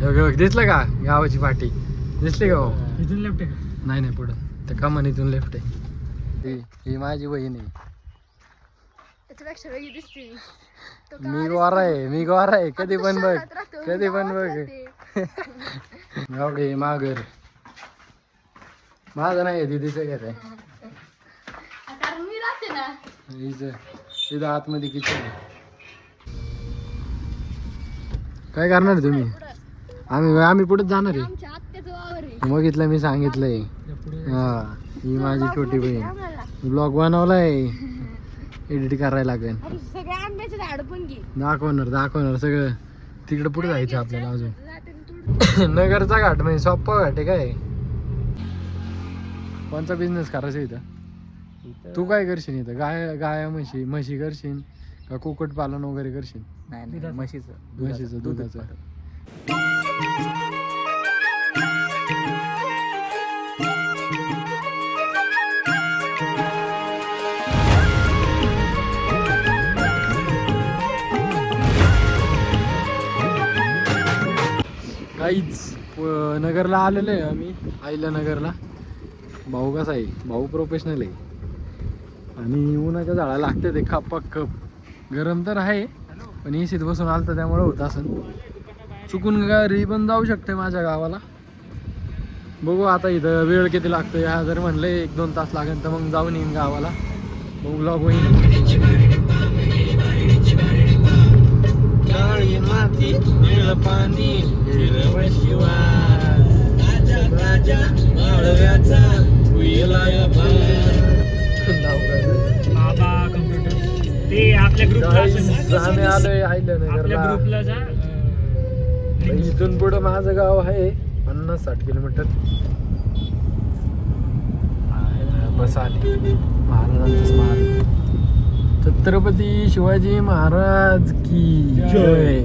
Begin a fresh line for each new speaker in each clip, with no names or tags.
बघ, दिसलं का गावाची पाठी दिसली का हो?
इथून लेफ्ट आहे का?
नाही नाही पुढं. त्या कमानीतून लेफ्ट आहे. ही- ही माझी बहीण आहे.
त्याच्यापेक्षा वेगळी दिसते. मी. तो
मी
गावाला
गोरा आहे मी गोरा आहे. कधी पण बघ
शहरात राहतो,
कधी पण
गावात
बघ.
राहते.
एवढे मागर माझं नाही दिदीचं घर आहे.
कारण मी राहते ना.
आतमध्ये किचन आहे. काय करणार तुम्ही? आम्ही आम्ही पुढे जाणार आहे.
आमच्या आत्याचं वावर आहे.
बघितलं मी सांगितलंय. हा ही माझी छोटी बहीण. ब्लॉग बनवलाय. एडिट करायला लागेल.
अरे सगळे आंब्याचे झाड पण घे.
दाखवणार दाखवणार सगळं. तिकडे पुढे जायचं आपल्याला अजून. नगरचा घाट म्हणजे सोप्पा घाट आहे काय? कोणचा बिझनेस करायचा इथं? तू काय करशील इथं? गाय गाय म्हशी म्हशी करशील का कुक्कुट पालन वगैरे करशील?
नाही म्हशीचं.
म्हशीचं
दूध
दुधाचं. काहीच प- नगरला आलेलो आहे आम्ही आईला नगरला. भाऊ कसा आहे? भाऊ प्रोफेशनल आहे. आणि उन्हाच्या झाडा लागते ते खप खप. गरम तर आहे पण एसीत बसून आलं तर त्यामुळे होत असं चुकून घरी पण जाऊ शकते माझ्या गावाला. बघू आता इथं वेळ किती लागतो ह्या जर म्हणले एक दोन तास लागेल तर मग जाऊन येईन गावाला. मग ब्लॉग होईन. काळी माती निळ पाणी हिरवं शिवार राजा माळव्याचा विलाय नाव काय
बाबा कम्प्युटर ते आपल्या ग्रुपला
आम्ही आलोय नगरला. इथून पुढं माझं गाव आहे पन्नास साठ किलोमीटर. बस आली महाराजांचं स्मारक. छत्रपती शिवाजी महाराज की जय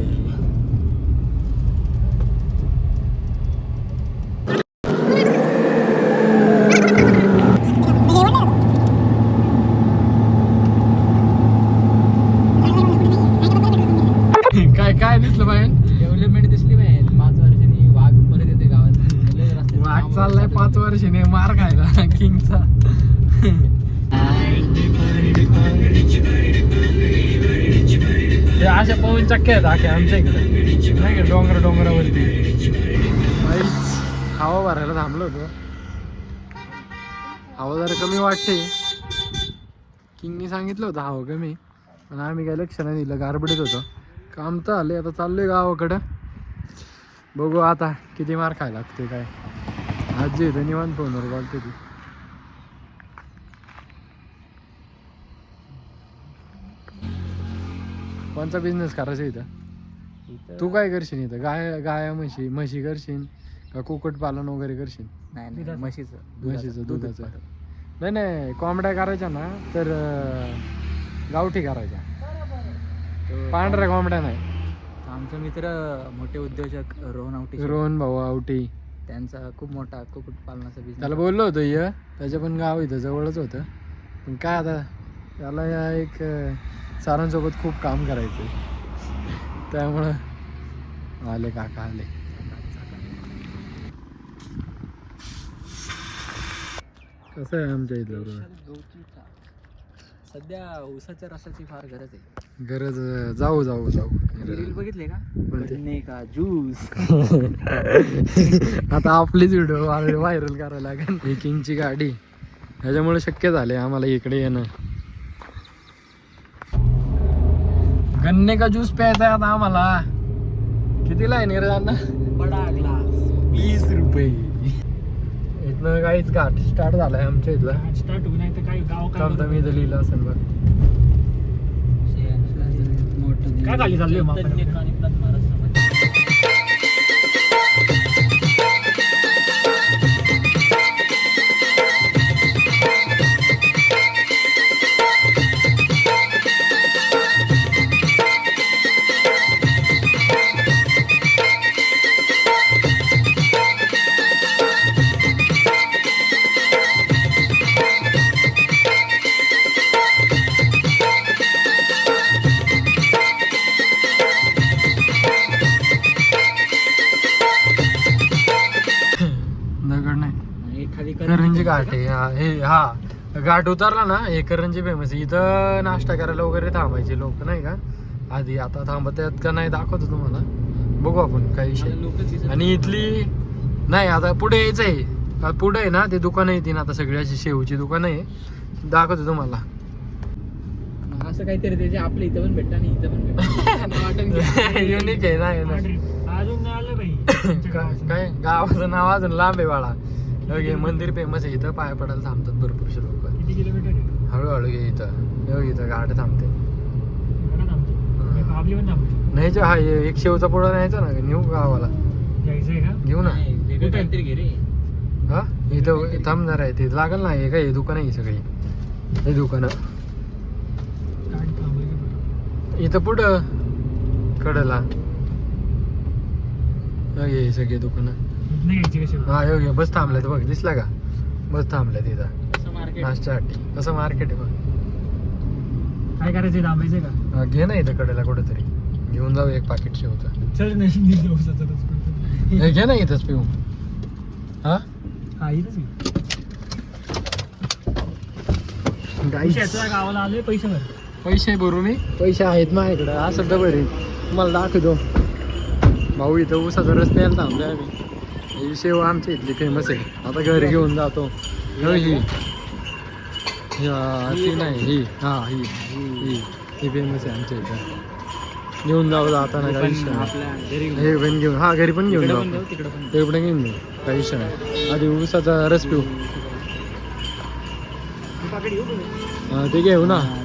काय काय दिसलं बाहेर
डेव्हलपमेंट दिसली पाहिजे पाच वर्षांनी वाघ परत येते गावात लय रस्ते
वाघ
काम
चाललाय
चालू
पाच वर्षाने मार खायला किंगचा हे अशा पवन चक्क्या आहेत आख्या आमच्या इकडे. नाही का डोंगर डोंगरावरती? हवा भरायला थांबलो होतो. हवा जरा कमी वाटते. किंगनी सांगितलं होतं हवा कमी. पण आम्ही काय लक्ष नाही दिलं गारबडीत होतो. काम तर आले आता चाललोय गावाकडं. बघू आता किती मार खायला लागते काय. आजी निवांत फोनवर बोलते ती. कोणचा बिझनेस करायचा इथं?
इथं-
तू काय करशील इथं? गाय गाय म्हशी म्हशी करशील का कुक्कुट पालन वगैरे करशील?
नाही. म्हशीचं.
म्हशीचं
दूध
दुधाचं. नाही नाही कोंबड्या करायच्या ना तर गावठी करायच्या. पांढऱ्या कोंबड्या नाही.
आमचे मित्र मोठे उद्योजक रोहन आवटी
रोहन भाऊ आवटी.
त्यांचा खूप मोठा कुक्कुट पालनाचा बिझनेस
त्याला बोललो होतो ये. त्याच्या पण गाव इथं जवळच होतं. पण काय आता त्याला या एक सरांसोबत खूप काम करायचं. त्यामुळं आले काका आले. कसं आहे आमच्या इथं
गवतीचा. सध्या ऊसाच्या रसाची फार गरज आहे.
गरज जाऊ जाऊ जाऊ.
रील बघितले का? ज्यूस
आता आपलीच व्हिडिओ व्हायरल करायला लागेल. ही किंगची गाडी. ह्याच्यामुळे शक्य झाले आम्हाला इकडे येणं. गन्ने का ज्यूस प्यायचा आता आम्हाला. कितीला आहे निर्धान
बडा ग्लास
वीस रुपये. इथनं काहीच घाट स्टार्ट झालाय आमच्या इथला.
स्टार्ट होऊ नाही तर काही गाव काय
थांबता मी इथं लिहिलं असेल बघ.
काय खाली चाललोय मग
घाट आहे हा हे हा. घाट उतरला ना हे करंजी फेमस आहे इथं नाश्ता करायला वगैरे थांबायचे लोक नाही का? आधी आता थांबत आहेत का नाही दाखवतो तुम्हाला. बघू आपण काही विषय आणि इथली नाही आता पुढे यायचं आहे पुढे आहे ना ते दुकानं येतील आता सगळी अशी शेवची दुकानं आहे. दाखवतो तुम्हाला.
असं काहीतरी त्याचे आपल्या इथं पण भेटतं आणि इथं पण भेटतं.
युनिक आहे ना.
अजून.
काय?
गावाचं
नाव अजून लांब आहे बाळा. हे मंदिर फेमस आहे इथं पाया पडायला थांबतात भरपूरशे लोक.
किती किलोमीटर आहे?
हळूहळू घे इथं. हे इथं गाठ थांबते.
इकडं थांबतो?
हा.
आपली पण थांबतो.
नाही हा हे एक शेवचा पुढं न्यायचा ना नेऊ गावाला?
जायचंय का
घेऊ ना.
काहीतरी घे रे.
हा? इथं थांबणार आहे ते लागल ना हे काय हे दुकान आहे ही सगळी. हे दुकानं.
काय बरं.
इथं पुढं. कडला. हे सगळे दुकानं.
घ्यायची कशी?
हा हे घे बस थांबल्यात बघ दिसला का? बस थांबल्यात इथं.
असं मार्केट
नाश्त्यासाठी कसं मार्केट आहे बघ.
काय करायचंय थांबायचंय का?
हा, घे ना इथं कडेला कुठेतरी. घेऊन जाऊ एक पाकिट शेवचं
चल नाही मी जाऊ सतत.
हे घे ना इथंच पिऊ हा?
हा इथंच आहे. पैशाचं गावाला आलोय पैसे भर.
पैसे भरू मी? पैसे आहेत माझ्याकडं असं डबर आहे तुम्हाला दाखवतो. भाऊ इथं उसाचा रस्त्याला थांबलोय आम्ही. ही शेव आमच्या इथली फेमस आहे. आता घरी घेऊन जातो. हो ती नाही ही. हा ही. ही. ही. फेमस आहे आमच्या इथं. घेऊन जाऊ जाताना काही विषय नाही. हे पण घेऊन हा घरी पण घेऊन जाऊ. ते पण घेऊन जाऊ. काही विषय नाही. आधी उसाचा रस पिऊ. हा, ते घेऊ ना.
हा,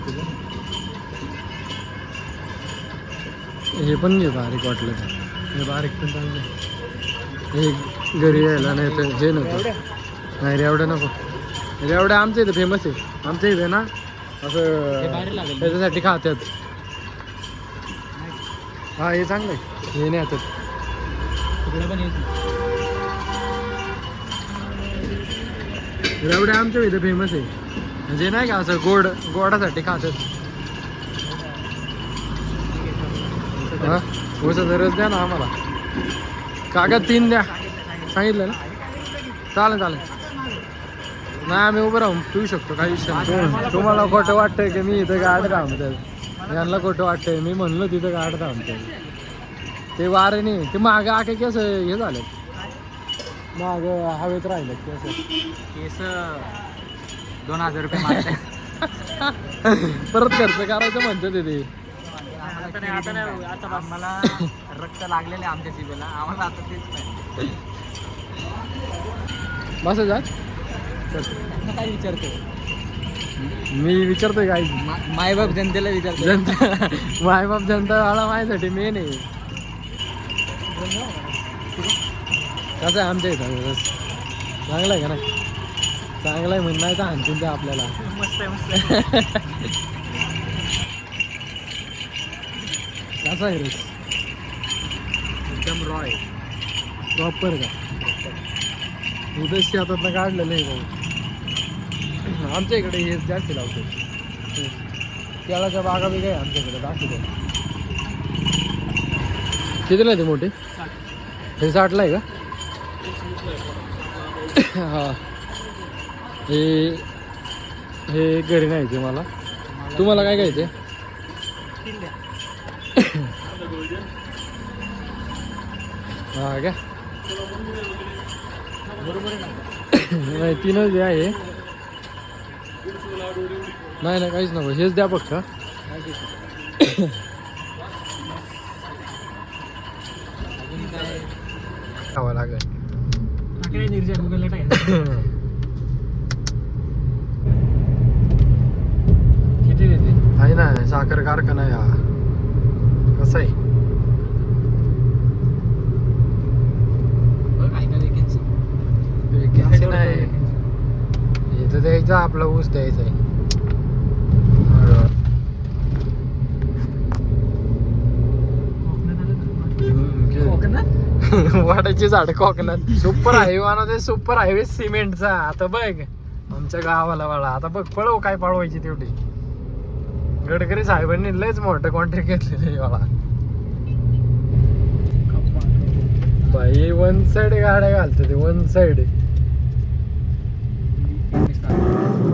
पण घे बारीक वाटलं तर. हे बारीक पण चांगलं. हे घरी यायला नाही तर जे नको. नाही रेवड्या नको. रेवड्या आमच्या इथं फेमस आहे. आमच्या इथे ना असं. त्याच्यासाठी खात्यात. हा हे चांगलं आहे. हे नाही
येऊ
रेवड्या आमच्या इथं फेमस आहे. म्हणजे नाही का असं गोड गोडासाठी खातात हा? ऊसाचा रस द्या ना आम्हाला. कागद तीन द्या. सांगितलं ना? चालेल चालेल. नाही आम्ही उभं राहून पिऊ शकतो काही विषय नाही. तुम्हाला खोटं वाटतंय की मी इथं गाड थांबतोय यांना खोटं वाटतंय. मी म्हणलो तिथं गाड थांबतोय ते वारे नाही. ते माग आखे की असं हे झालं माग हवेत राहिलं की असं
केस दोन हजार रुपये.
परत खर्च करायचं म्हणतो ते.
आता नाही आता नाही आता आम्हाला रक्त लागलेलं आहे आमच्या जिभेला आम्हाला आता तेच नाही.
बस जा.
काय विचारतो
मी विचारतोय काय?
मायबाप जनतेला विचारतो
जनता मायबाप जनता वाला माझ्यासाठी मेन आहे. कसं आहे आमच्या इथं? चांगला आहे का नाही? चांगला आहे म्हणून नाही तर आणतील ते आपल्याला.
मस्त आहे मस्त
कसा आहे रस?
एकदम रॉ आहे.
प्रॉपर का? उद्या शेतातनं काढलेलं आहे भाऊ. आमच्या इकडे हे जास्त लावतो केळाच्या बागा बी काय आमच्याकडे दाखवतो. कितीला आहे ते मोठे? हे साठला आहे का? हा. हे हे घरी न्यायचे मला. तुम्हाला काय घ्यायचे हा का? नाही तीनच द्या हे. नाही नाही काहीच नको. हेच द्या फक्त. खावं लागेल. किती देते? आहे ना साखर कारखाना या कसं आहे
बघ आहे का vacancy?
नाही इथं द्यायचा आपला ऊस द्यायचा आहे. वाडाची झाड कोकणात. सुपर हायवे ते सुपर हायवे सिमेंटचा. आता बघ आमच्या गावाला वाळा आता बघ पळव काय पळवायची तेवढी. गडकरी साहेबांनी लयच मोठं कॉन्ट्रॅक्ट घेतलेलं वाळा बाई वन साइड गाड्या घालते ते वन साइड Thank you.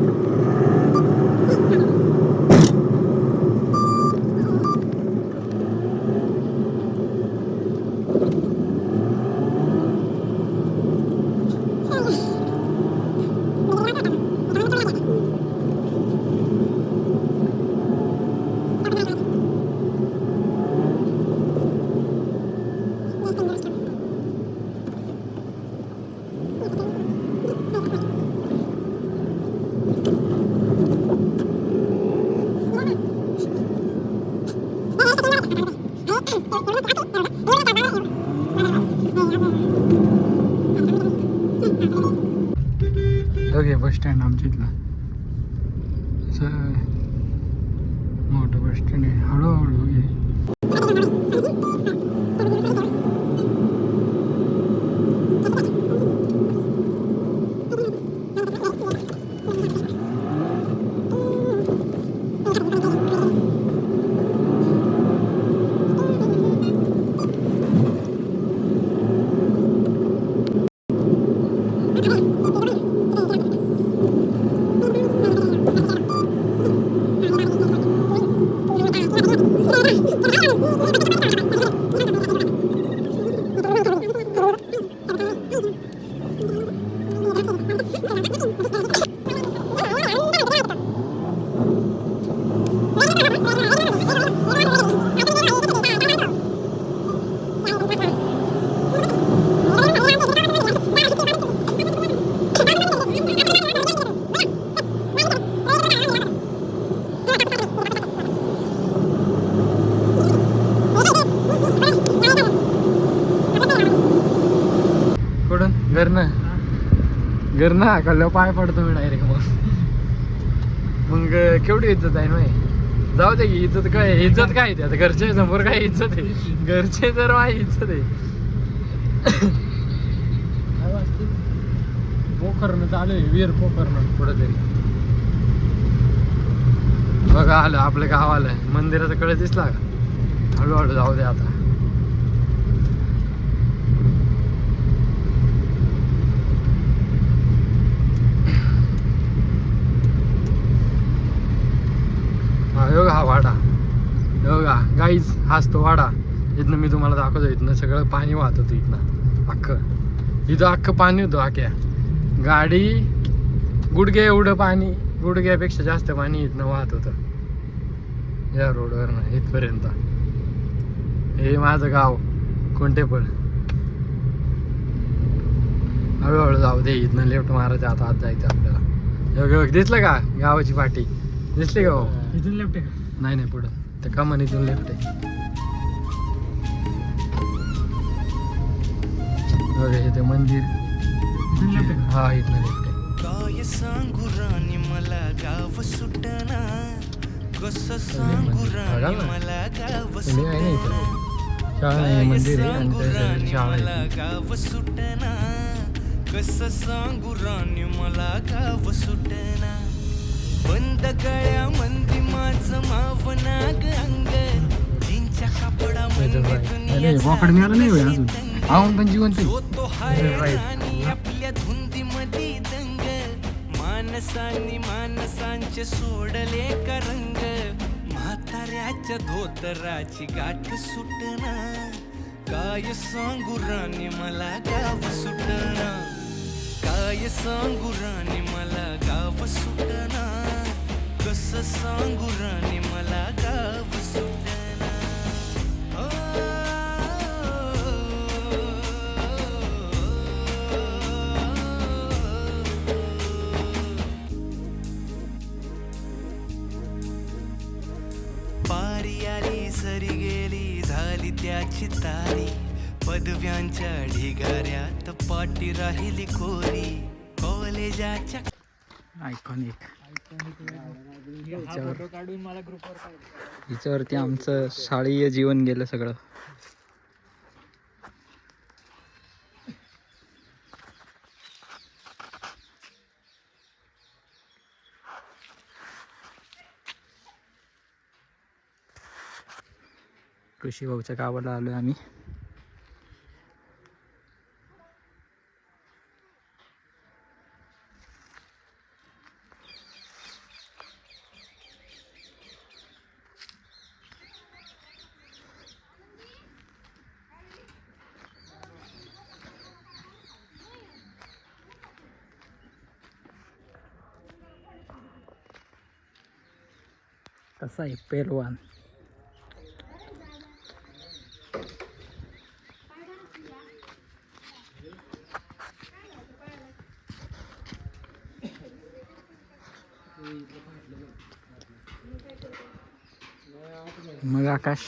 घरनं हाकलल्यावर पाय पडतो मी डायरेक्ट मग. मग केवढी इज्जत आहे ना जाऊ दे की इज्जत काय इज्जत काय ते? आता घरच्या समोर काय इज्जत आहे? घरचे तर माझी इज्जत आहे. पोखरणं चालू आहे वीर पोखरणं कुठंतरी. बघा आलं आपल्या गावाला मंदिराचा कळे दिसला का? हळूहळू जाऊ दे आता हा यो हा वाडा यो का गाईच हाच तो वाडा. इथनं मी तुम्हाला दाखवतो इथनं सगळं पाणी वाहत होतं इथनं. अख्खं. इथं अख्खं पाणी होतं आख्या गाडी गुडघे एवढं पाणी गुडघ्यापेक्षा जास्त पाणी इथनं वाहत होतं. या रोडवरनं इथपर्यंत. हे माझं गाव कोणते पण हळूहळू जाऊ दे इथनं लेफ्ट मारायचं आता आत जायचं आपल्याला. हे बघ, दिसलं का गावाची पाठी दिसली का हो?
इथून लेफ्ट आहे
नाही नाही पुढं. त्या कमानीतून लेफ्ट आहे. ते मंदिर हा आहे
काय सांगू राणी मला गाव सुटना. कस सांगू राणी
ना.
मला गाव सुटना.
इथं
काय सांगू राणी मला गाव सुटना. कस सांगू राणी मला गाव सुटना. बंद गळ्या मंदी माझं माव नाग अंग कापडा
आवून पण जिवंत
आपल्या धुंदीमध्ये दंग. मानसानी मानसांचे सोडले का रंग? म्हाताऱ्याच्या धोतराची गाठ सुटना काय सांगू राणी मला गाव सुटना काय सांगू राणी मला गाव सुटना कस सांगू राणी मला गाव त्याची तारी पदव्यांच्या ढिगाऱ्यात पाठी राहिली कोरी कॉलेजाच्या
आयकॉनिक
फोटो काढून मला ग्रुपवर काढ.
हिच्यावरती आमचं शाळीय जीवन गेलं सगळं. ऋषी भाऊच्या गावाला आलोय आम्ही कसा आहे पेलवान मग आकाश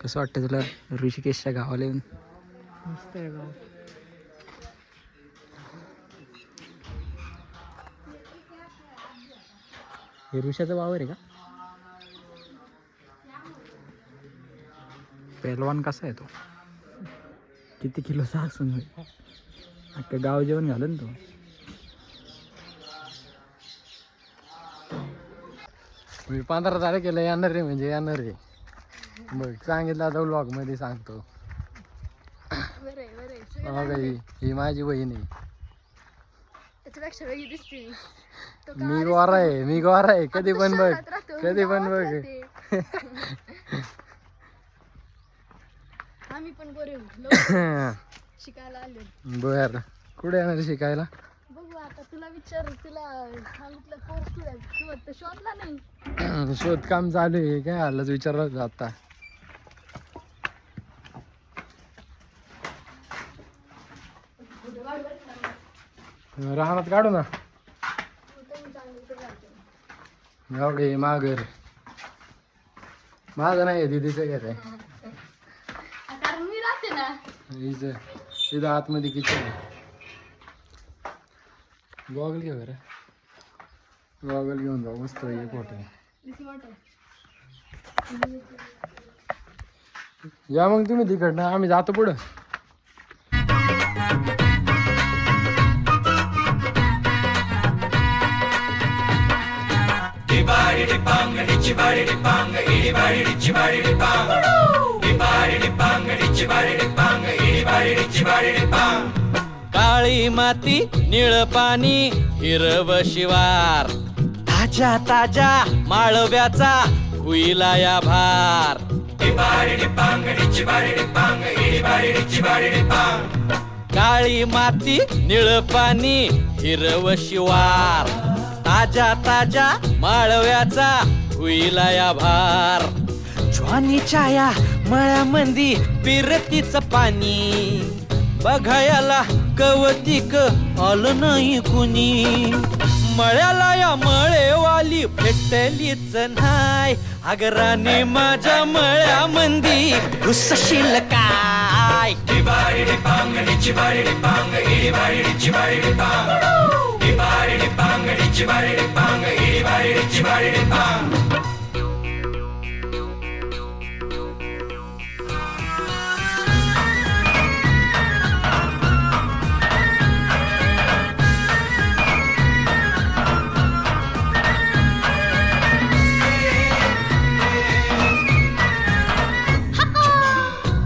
कसं वाटतं तुला ऋषिकेशच्या गावाला येऊन?
मस्त आहे गाव
हे ऋषाचा वावर आहे का? पेलवान कसा आहे तो? किती किलोचा असून अख्खं गाव जेवण घालं ना तो.
मी पंधरा तारखेला येणार रे म्हणजे येणार रे बघ सांगितलं आता व्लॉगमध्ये सांगतो.
बरे बरे
हा ही माझी बहीण आहे.
त्याच्यापेक्षा वेगळी दिसते मी. तो
मी गोरा आहे मी गोरा आहे. कधी पण बघ
शहरात राहतो, मी
कधी पण
गावात
बघ.
राहते. आम्ही पण. लवकर. शिकायला आलो
बर कुठे येणार शिकायला?
बघू आता तुला विचार तुला सांगितलं कोर्स तुला तू तर शोधला नाही.
शोधकाम चालू आहे काय आलंच विचारलं आता. राहनात काढू ना. एवढे मागर माग नाही दिदीचं घर आहे.
कारण मी
आतमध्ये किचन आहे. गॉगल घे बरं. गॉगल घेऊन जाऊ मस्त आहे फोटो या मग तुम्ही तिकडनं आम्ही जातो पुढं.
काळी माती निळ पाणी हिरव शिवार ताजा ताजा माळव्याचा हुईला या भार काळी माती निळ पाणी हिरव शिवार ताजा ताजा माळव्याचा हुईला या भार. ज्वानीच्या या मळ्यामंदी पिरतीच पाणी. बघायला कवतिक आलं नाही कुणी. मळ्याला या मळेवाली भेटलीच नाही. अगराने माझ्या मळ्यामंदी घुसशील काय?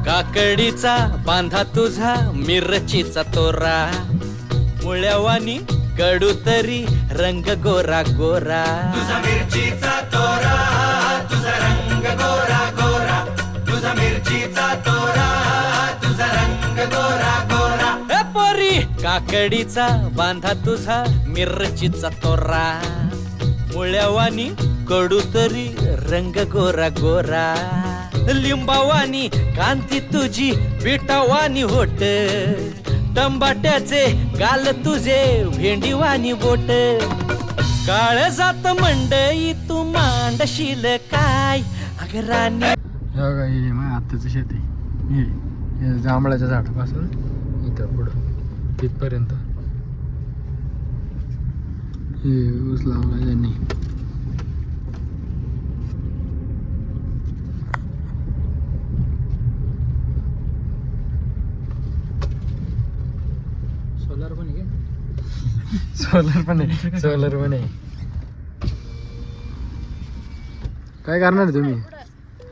काकडीचा बांधा तुझा मिरचीचा तोरा मुळ्यावानी कडू तरी रंग गोरा गोरा. तुझा मिरचीचा तोरा तुझा रंग गोरा गोरा. तुझा मिरचीचा तोरा तुझा रंग गोरा गोरा. ए पोरी काकडीचा बांधा तुझा मिरचीचा तोरा. मुळ्यावानी कडू तरी रंग गोरा गोरा. लिंबावानी कांती तुझी पिठावानी होट टंबाट्याचे गाल तुझे भेंडीवानी बोट. काळ जात मंडई तू मांडशील काय? अगरानी
हे बघा हे मग आत्ताचं शेत आहे. हे हे जांभळाच्या झाडापासून इथं पुढं तिथपर्यंत. हे ऊस लावला त्यांनी
सोलार पण आहे का
सोलर पण आहे. सोलर पण आहे. काय करणार आहे तुम्ही?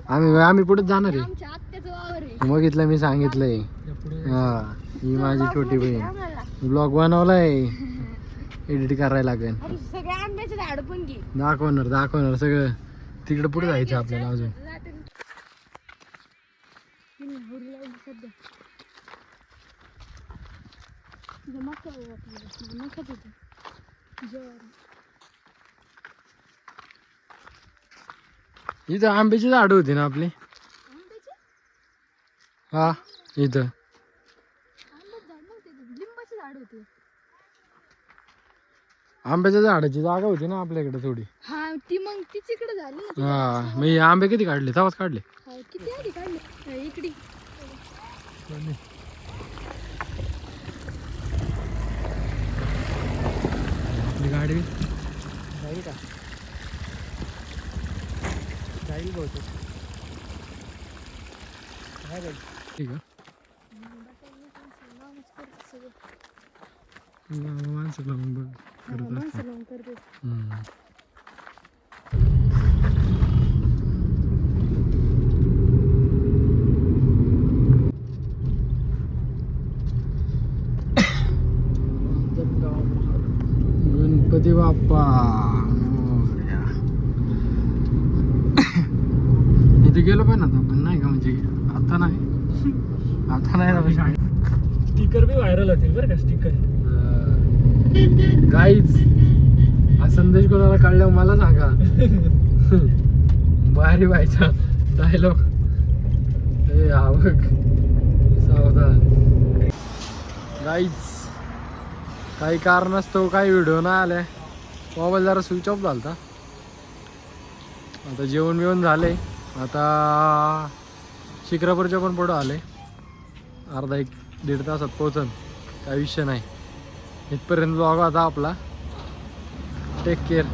आम्ही आम्ही पुढे जाणार आहे.
आमच्या आत्याचं वावर आहे.
मग इथलं मी सांगितलंय. हा ही माझी छोटी बहीण. ब्लॉग बनवलाय. एडिट करायला लागेल. दाखवणार दाखवणार सगळं. तिकडे पुढे जायचं आपल्याला अजून. इथं आंब्याची झाडं होती ना आपली? हा इथं
आंब्याचे झाड नव्हते ते. लिंबाचे झाड होते
आंब्याच्या झाडाची जागा होती ना आपल्याकडे थोडी
हा ती मग तीच इकडे झाली ना.
हा मग हे आंबे किती काढले? तवाच काढले.
हा, किती काढले? हा, ada
lagi tak?
Jadi kau
tu. Hai lagi. Tiga. Nah, mana selang ber kertas? Mana selang kertas? Hmm. बाप्पा. इथे गेलो पण आता पण नाही का म्हणजे आता नाही. आता नाही ना
स्टिकर बी व्हायरल होतील बरं का स्टिकर
गाईच हा संदेश कोणाला काढला मला सांगा. भारी व्हायचा डायलॉग हा बघ सावधान. गाईच काही कारणास्तव काही व्हिडिओ नाही आले मोबाईल जरा स्विच ऑफ झालता. आता जेवण बिवण झाले. आता शिक्रापूरच्या पण पुढं आले. अर्धा एक दीड तासात पोचन काय विषय नाही. इथपर्यंत ब्लॉग होता आपला. टेक केअर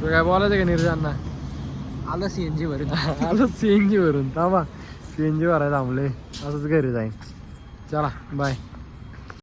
तू काय बोलायचं का निर्जांना
आलं सी एन जी वरून.
आलो सी एन जी वरून. थांबा. सी एन जी भरायला थांबले असंच घरी जाईन. चला बाय